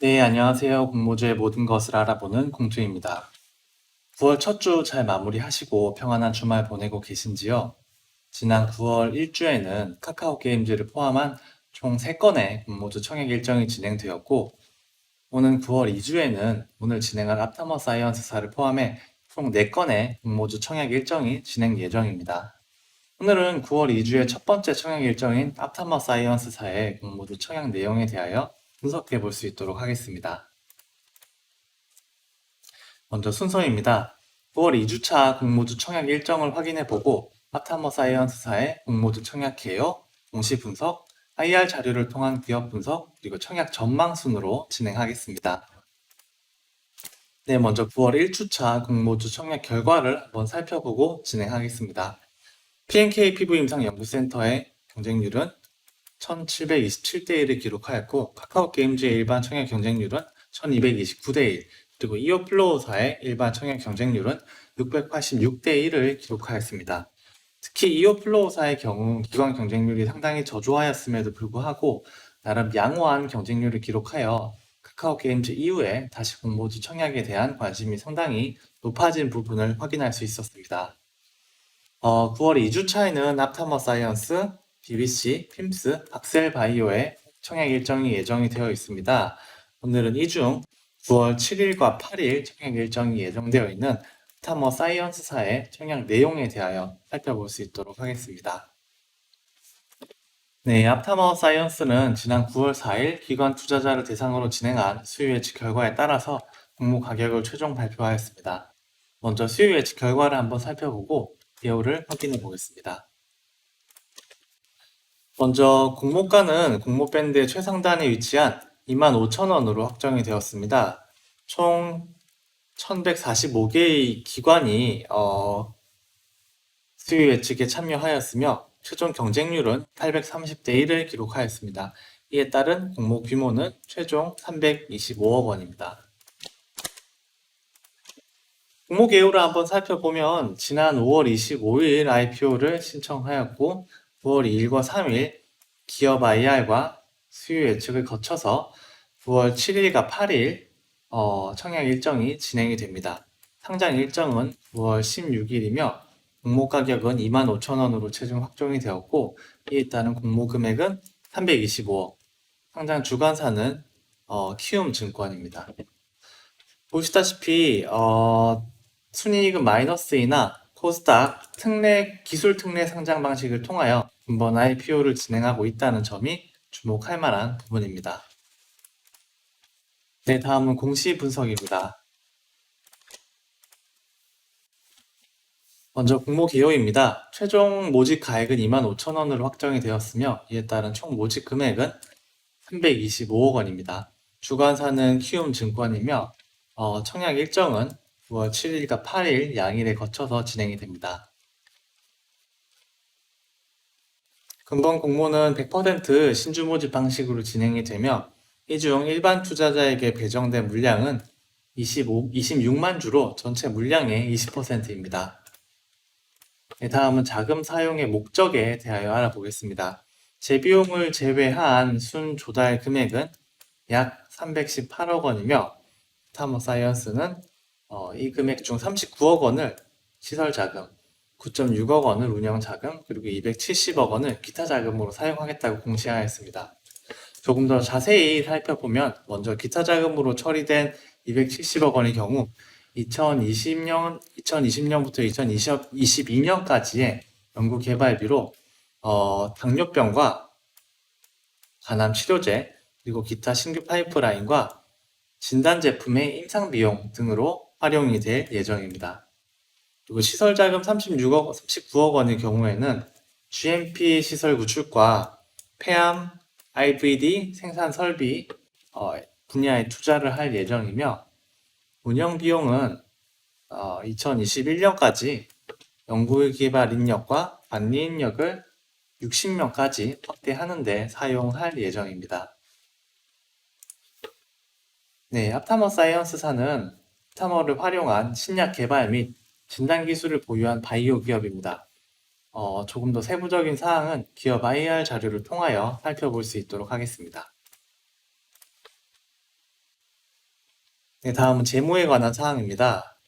네, 안녕하세요. 공모주의 모든 것을 알아보는 공주입니다. 9월 첫 주 잘 마무리하시고 평안한 주말 보내고 계신지요? 지난 9월 1주에는 카카오 게임즈를 포함한 총 3건의 공모주 청약 일정이 진행되었고, 오는 9월 2주에는 오늘 진행할 앞타머 사이언스사를 포함해 총 4건의 공모주 청약 일정이 진행 예정입니다. 오늘은 9월 2주의 첫 번째 청약 일정인 앞타머 사이언스사의 공모주 청약 내용에 대하여 분석해 볼 수 있도록 하겠습니다. 먼저 순서입니다. 9월 2주차 공모주 청약 일정을 확인해 보고 파타머 사이언스사의 공모주 청약 개요, 공시 분석, IR 자료를 통한 기업 분석, 그리고 청약 전망 순으로 진행하겠습니다. 네, 먼저 9월 1주차 공모주 청약 결과를 한번 살펴보고 진행하겠습니다. PNK 피부 임상 연구센터의 경쟁률은 1727대 1을 기록하였고 카카오 게임즈의 일반 청약 경쟁률은 1229대 1 그리고 이오플로우사의 일반 청약 경쟁률은 686대 1을 기록하였습니다. 특히 이오플로우사의 경우 기관 경쟁률이 상당히 저조하였음에도 불구하고 나름 양호한 경쟁률을 기록하여 카카오 게임즈 이후에 다시 공모주 청약에 대한 관심이 상당히 높아진 부분을 확인할 수 있었습니다. 어, 9월 2주차에는 앞타머 사이언스, BBC, 핌스, 박셀바이오의 청약 일정이 예정이 되어 있습니다. 오늘은 이 중 9월 7일과 8일 청약 일정이 예정되어 있는 타머 사이언스사의 청약 내용에 대하여 살펴볼 수 있도록 하겠습니다. 네, 앞타머 사이언스는 지난 9월 4일 기관 투자자를 대상으로 진행한 수요 예측 결과에 따라서 공모 가격을 최종 발표하였습니다. 먼저 수요 예측 결과를 한번 살펴보고 개요를 확인해 보겠습니다. 먼저 공모가는 공모밴드의 최상단에 위치한 25,000원으로 확정이 되었습니다. 총 1145개의 기관이 어, 수요 예측에 참여하였으며 최종 경쟁률은 830대 1을 기록하였습니다. 이에 따른 공모 규모는 최종 325억 원입니다. 공모 개요를 한번 살펴보면 지난 5월 25일 IPO를 신청하였고 9월 2일과 3일 기업 IR과 수요 예측을 거쳐서 9월 7일과 8일 어, 청약 일정이 진행이 됩니다. 상장 일정은 9월 16일이며 공모 가격은 25,000원으로 최종 확정이 되었고 이에 따른 공모 금액은 325억. 상장 주관사는 어, 키움 증권입니다. 보시다시피 어, 순이익은 마이너스이나 코스닥 특례 기술 특례 상장 방식을 통하여 이번 IPO를 진행하고 있다는 점이 주목할 만한 부분입니다. 네, 다음은 공시 분석입니다. 먼저 공모 개요입니다. 최종 모집 가액은 25,000원으로 확정이 되었으며 이에 따른 총 모집 금액은 325억 원입니다. 주관사는 키움 증권이며 어, 청약 일정은 9월 7일과 8일 양일에 거쳐서 진행이 됩니다. 근본 공모는 100% 신주 모집 방식으로 진행이 되며 이 중 일반 투자자에게 배정된 물량은 25, 26만 주로 전체 물량의 20%입니다. 네, 다음은 자금 사용의 목적에 대하여 알아보겠습니다. 재비용을 제외한 순 조달 금액은 약 318억 원이며 타머 사이언스는 어, 이 금액 중 39억 원을 시설 자금, 9.6억 원을 운영 자금, 그리고 270억 원을 기타 자금으로 사용하겠다고 공시하였습니다. 조금 더 자세히 살펴보면 먼저 기타 자금으로 처리된 270억 원의 경우 2020년, 2020년부터 2022년까지의 연구 개발비로 어, 당뇨병과 간암 치료제, 그리고 기타 신규 파이프라인과 진단 제품의 임상 비용 등으로 활용이 될 예정입니다. 그리고 시설 자금 36억, 39억 원의 경우에는 GMP 시설 구축과 폐암, IVD 생산 설비 어, 분야에 투자를 할 예정이며 운영 비용은 어, 2021년까지 연구개발 인력과 관리 인력을 60명까지 확대하는 데 사용할 예정입니다. 네, 합타머 사이언스사는 합타머를 활용한 신약 개발 및 진단 기술을 보유한 바이오 기업입니다. 어, 조금 더 세부적인 사항은 기업 IR 자료를 통하여 살펴볼 수 있도록 하겠습니다. 네, 다음은 재무에 관한 사항입니다.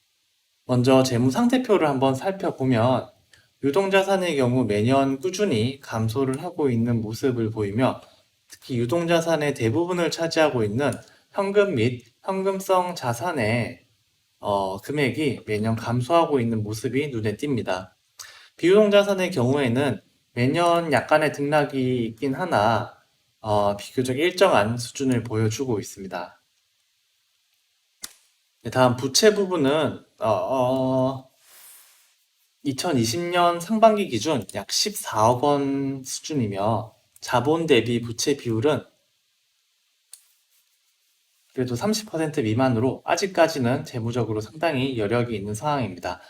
먼저 재무 상태표를 한번 살펴보면 유동자산의 경우 매년 꾸준히 감소를 하고 있는 모습을 보이며 특히 유동자산의 대부분을 차지하고 있는 현금 및 현금성 자산의 어, 금액이 매년 감소하고 있는 모습이 눈에 띕니다. 비유동 자산의 경우에는 매년 약간의 등락이 있긴 하나 어, 비교적 일정한 수준을 보여주고 있습니다. 네, 다음 부채 부분은 어, 어, 2020년 상반기 기준 약 14억 원 수준이며 자본 대비 부채 비율은 그래도 30% 미만으로 아직까지는 재무적으로 상당히 여력이 있는 상황입니다.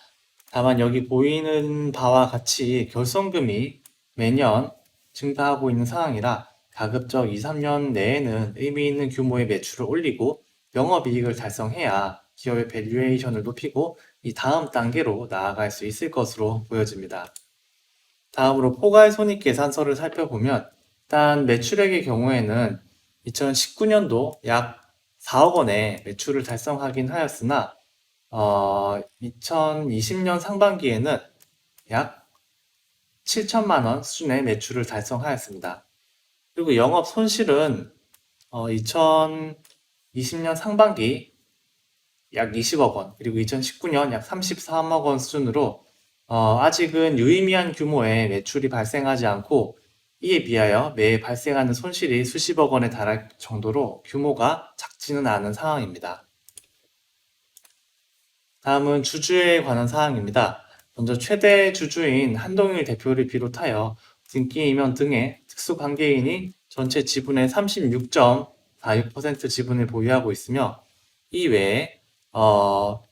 다만 여기 보이는 바와 같이 결손금이 매년 증가하고 있는 상황이라 가급적 2, 3년 내에는 의미 있는 규모의 매출을 올리고 영업이익을 달성해야 기업의 밸류에이션을 높이고 이 다음 단계로 나아갈 수 있을 것으로 보여집니다. 다음으로 포괄 손익 계산서를 살펴보면 일단 매출액의 경우에는 2019년도 약 4억 원의 매출을 달성하긴 하였으나 어, 2020년 상반기에는 약 7천만 원 수준의 매출을 달성하였습니다. 그리고 영업 손실은 어, 2020년 상반기 약 20억 원, 그리고 2019년 약 33억 원 수준으로 어, 아직은 유의미한 규모의 매출이 발생하지 않고 이에 비하여 매해 발생하는 손실이 수십억 원에 달할 정도로 규모가 작지는 않은 상황입니다. 다음은 주주에 관한 사항입니다. 먼저 최대 주주인 한동일 대표를 비롯하여 등기이면 등의 특수관계인이 전체 지분의 36.46% 지분을 보유하고 있으며 이 외에 어,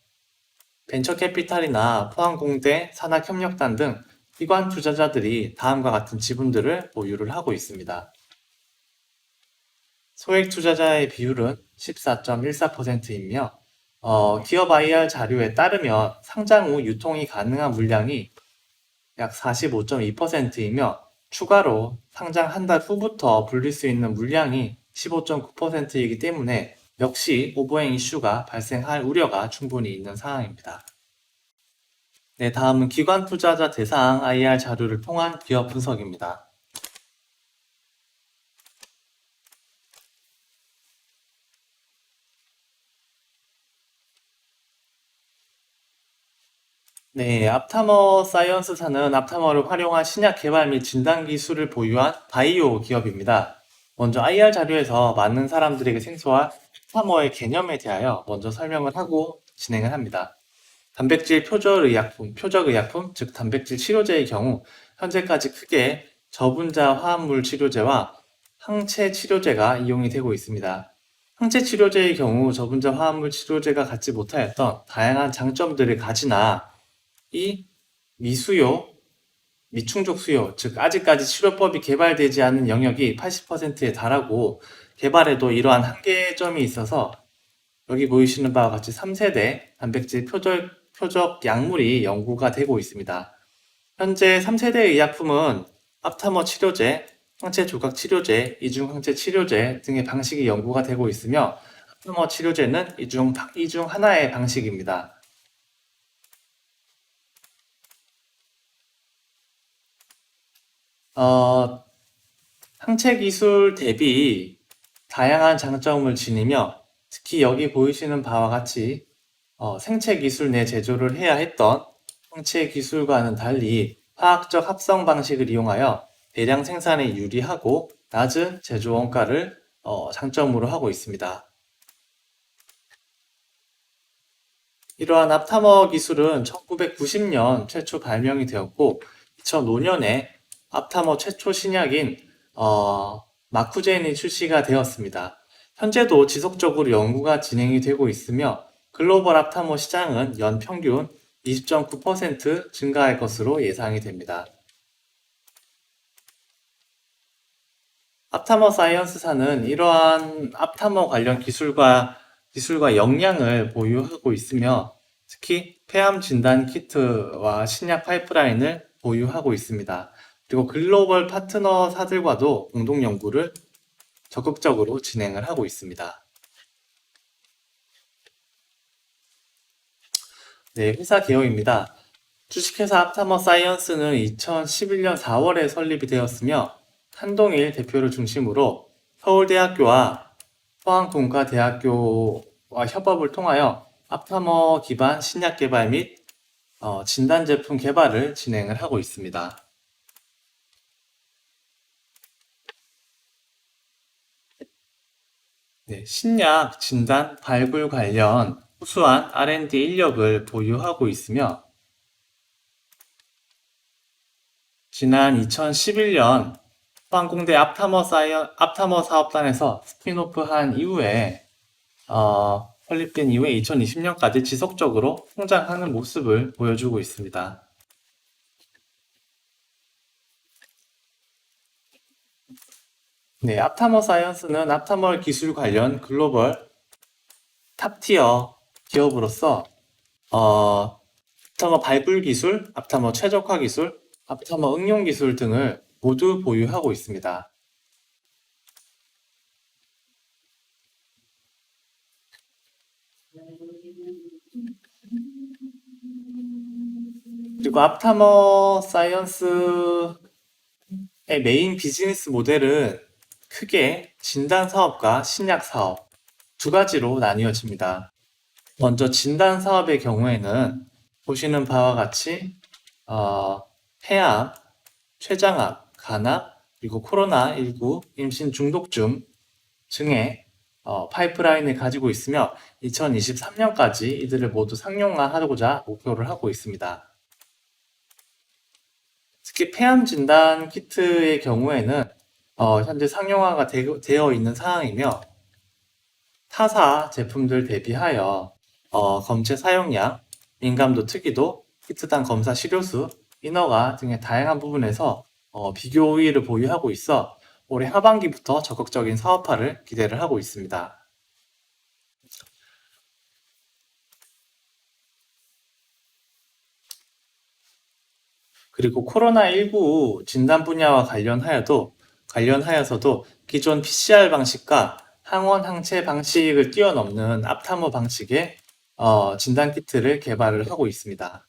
벤처캐피탈이나 포항공대, 산학협력단 등 기관 투자자들이 다음과 같은 지분들을 보유를 하고 있습니다. 소액 투자자의 비율은 14.14%이며 어, 기업 IR 자료에 따르면 상장 후 유통이 가능한 물량이 약 45.2%이며 추가로 상장 한 달 후부터 불릴 수 있는 물량이 15.9%이기 때문에 역시 오버행 이슈가 발생할 우려가 충분히 있는 상황입니다. 네, 다음은 기관 투자자 대상 IR 자료를 통한 기업 분석입니다. 네, 앞타머 사이언스사는 앞타머를 활용한 신약 개발 및 진단 기술을 보유한 바이오 기업입니다. 먼저 IR 자료에서 많은 사람들에게 생소한 앞타머의 개념에 대하여 먼저 설명을 하고 진행을 합니다. 단백질 표적의약품, 표적의약품, 즉 단백질 치료제의 경우 현재까지 크게 저분자 화합물 치료제와 항체 치료제가 이용이 되고 있습니다. 항체 치료제의 경우 저분자 화합물 치료제가 갖지 못하였던 다양한 장점들을 가지나 이 미수요, 미충족 수요, 즉 아직까지 치료법이 개발되지 않은 영역이 80%에 달하고 개발에도 이러한 한계점이 있어서 여기 보이시는 바와 같이 3세대 단백질 표적, 표적 약물이 연구가 되고 있습니다. 현재 3세대 의약품은 앞타머 치료제, 항체 조각 치료제, 이중 항체 치료제 등의 방식이 연구가 되고 있으며 앞타머 치료제는 이중, 이중 하나의 방식입니다. 어, 항체 기술 대비 다양한 장점을 지니며 특히 여기 보이시는 바와 같이 어, 생체 기술 내 제조를 해야 했던 항체 기술과는 달리 화학적 합성 방식을 이용하여 대량 생산에 유리하고 낮은 제조 원가를 어, 장점으로 하고 있습니다. 이러한 앞타머 기술은 1990년 최초 발명이 되었고 2005년에 앞타머 최초 신약인 어, 마쿠젠이 출시가 되었습니다. 현재도 지속적으로 연구가 진행이 되고 있으며 글로벌 앞타머 시장은 연 평균 20.9% 증가할 것으로 예상이 됩니다. 앞타머 사이언스사는 이러한 앞타머 관련 기술과 기술과 역량을 보유하고 있으며 특히 폐암 진단 키트와 신약 파이프라인을 보유하고 있습니다. 그리고 글로벌 파트너사들과도 공동 연구를 적극적으로 진행을 하고 있습니다. 네, 회사 개요입니다. 주식회사 앞타머 사이언스는 2011년 4월에 설립이 되었으며 한동일 대표를 중심으로 서울대학교와 포항공과대학교와 협업을 통하여 앞타머 기반 신약 개발 및 어, 진단 제품 개발을 진행을 하고 있습니다. 네, 신약 진단 발굴 관련 우수한 R&D 인력을 보유하고 있으며 지난 2011년 포항공대 앞타머 사이언 앞타머 사업단에서 스피노프한 이후에 어, 설립된 이후에 2020년까지 지속적으로 성장하는 모습을 보여주고 있습니다. 네, 앞타머 사이언스는 앞타머 기술 관련 글로벌 탑티어 기업으로서 어, 앞타머 발굴 기술, 앞타머 최적화 기술, 앞타머 응용 기술 등을 모두 보유하고 있습니다. 그리고 앞타머 사이언스의 메인 비즈니스 모델은 크게 진단 사업과 신약 사업 두 가지로 나뉘어집니다. 먼저 진단 사업의 경우에는 보시는 바와 같이 어, 폐암, 췌장암, 간암, 그리고 코로나19 임신 중독증 등의 어, 파이프라인을 가지고 있으며 2023년까지 이들을 모두 상용화하고자 목표를 하고 있습니다. 특히 폐암 진단 키트의 경우에는 어, 현재 상용화가 되, 되어 있는 상황이며 타사 제품들 대비하여 어, 검체 사용량, 민감도 특이도, 키트당 검사 시료수, 인허가 등의 다양한 부분에서 어, 비교 우위를 보유하고 있어 올해 하반기부터 적극적인 사업화를 기대를 하고 있습니다. 그리고 코로나19 진단 분야와 관련하여도 관련하여서도 기존 PCR 방식과 항원 항체 방식을 뛰어넘는 앞타모 방식의 어, 진단 키트를 개발을 하고 있습니다.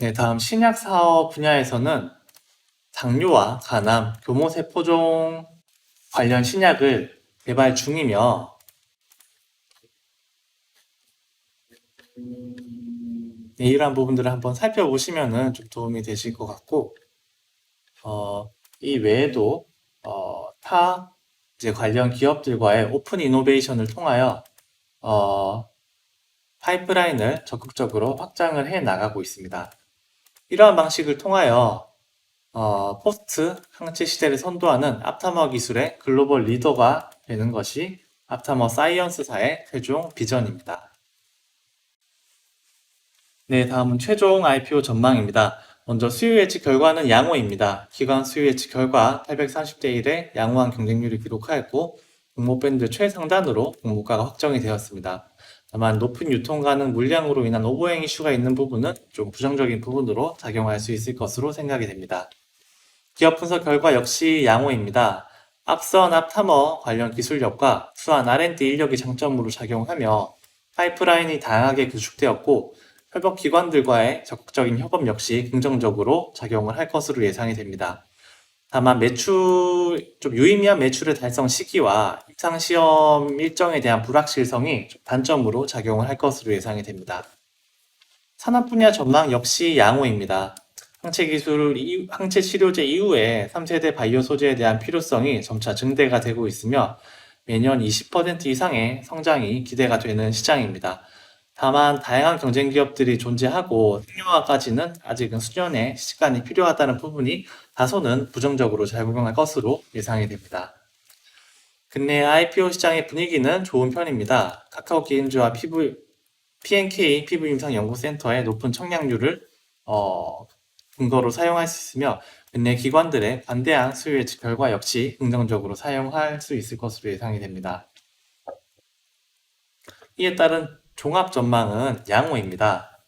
네, 다음 신약 사업 분야에서는 당뇨와 간암, 교모세 포종 관련 신약을 개발 중이며 네, 이러한 부분들을 한번 살펴보시면 좀 도움이 되실 것 같고 어, 이 외에도 어, 타 이제 관련 기업들과의 오픈 이노베이션을 통하여 어, 파이프라인을 적극적으로 확장을 해 나가고 있습니다. 이러한 방식을 통하여 어, 포스트 항체 시대를 선도하는 앞타머 기술의 글로벌 리더가 되는 것이 앞타머 사이언스사의 최종 비전입니다. 네, 다음은 최종 IPO 전망입니다. 먼저 수요 예측 결과는 양호입니다. 기관 수요 예측 결과 830대 1의 양호한 경쟁률을 기록하였고 공모밴드 최상단으로 공모가가 확정이 되었습니다. 다만 높은 유통 가능 물량으로 인한 오버행 이슈가 있는 부분은 좀 부정적인 부분으로 작용할 수 있을 것으로 생각이 됩니다. 기업 분석 결과 역시 양호입니다. 앞선 앞타머 관련 기술력과 수한 R&D 인력이 장점으로 작용하며 파이프라인이 다양하게 구축되었고 협업 기관들과의 적극적인 협업 역시 긍정적으로 작용을 할 것으로 예상이 됩니다. 다만 매출, 좀 유의미한 매출의 달성 시기와 입상 시험 일정에 대한 불확실성이 좀 단점으로 작용을 할 것으로 예상이 됩니다. 산업 분야 전망 역시 양호입니다. 항체 기술, 항체 치료제 이후에 3세대 바이오 소재에 대한 필요성이 점차 증대가 되고 있으며 매년 20% 이상의 성장이 기대가 되는 시장입니다. 다만 다양한 경쟁 기업들이 존재하고 생명화까지는 아직은 수년의 시간이 필요하다는 부분이 다소는 부정적으로 작용할 것으로 예상이 됩니다. 근래 IPO 시장의 분위기는 좋은 편입니다. 카카오 게임즈와 PNK 피부 임상 연구센터의 높은 청량률을 어, 근거로 사용할 수 있으며 근래 기관들의 관대한 수요 예측 결과 역시 긍정적으로 사용할 수 있을 것으로 예상이 됩니다. 이에 따른 종합 전망은 양호입니다.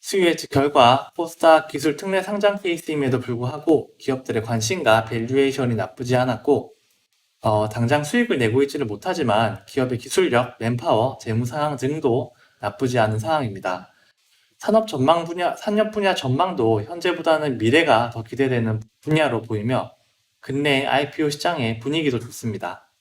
수요 예측 결과 포스닥 기술 특례 상장 케이스임에도 불구하고 기업들의 관심과 밸류에이션이 나쁘지 않았고 어, 당장 수익을 내고 있지는 못하지만 기업의 기술력, 맨파워, 재무 상황 등도 나쁘지 않은 상황입니다. 산업 전망 분야, 산업 분야 전망도 현재보다는 미래가 더 기대되는 분야로 보이며 근내 IPO 시장의 분위기도 좋습니다.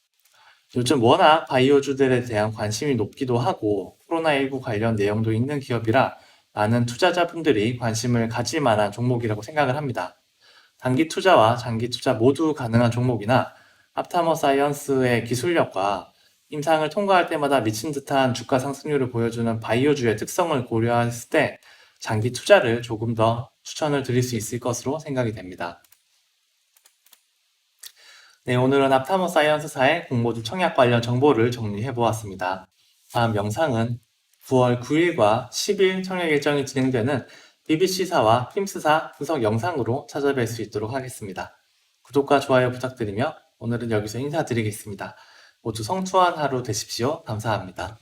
요즘 워낙 바이오 주들에 대한 관심이 높기도 하고 코로나19 관련 내용도 있는 기업이라 많은 투자자분들이 관심을 가질 만한 종목이라고 생각을 합니다. 단기 투자와 장기 투자 모두 가능한 종목이나 합타머 사이언스의 기술력과 임상을 통과할 때마다 미친 듯한 주가 상승률을 보여주는 바이오주의 특성을 고려했을 때 장기 투자를 조금 더 추천을 드릴 수 있을 것으로 생각이 됩니다. 네, 오늘은 합타머 사이언스사의 공모주 청약 관련 정보를 정리해 보았습니다. 다음 영상은 9월 9일과 10일 청약 일정이 진행되는 BBC사와 팀스사 분석 영상으로 찾아뵐 수 있도록 하겠습니다. 구독과 좋아요 부탁드리며 오늘은 여기서 인사드리겠습니다. 모두 성투한 하루 되십시오. 감사합니다.